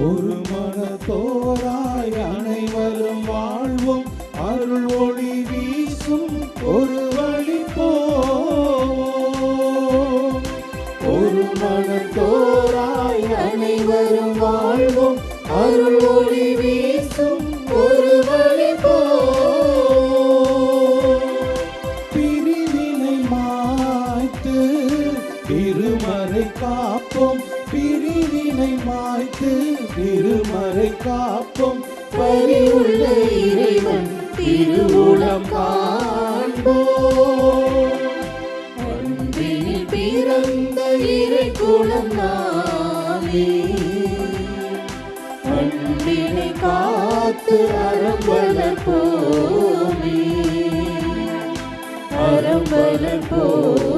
ஒரு மனத்தோராய் அனைவரும் வாழ்வும். அருள் ஒளி வீசும் ஒரு வழி போவோம். ஒரு மனத்தோராய் அனைவரும் வாழ்வும். அருள் ஒளி வீசும் ஒரு வழி பிரிவினை மாய்த்து திருமறை காப்போம். பிரிவினை மாய்த்து திருமறை காப்போம். பரிவுள்ள இறைவன் திருவுளம் காண்போம். அன்பில் பிறந்த இறை குலம் நாமே. அன்பினை காத்து அறம் வளர்ப்போமே அறம் வளர்ப்போமே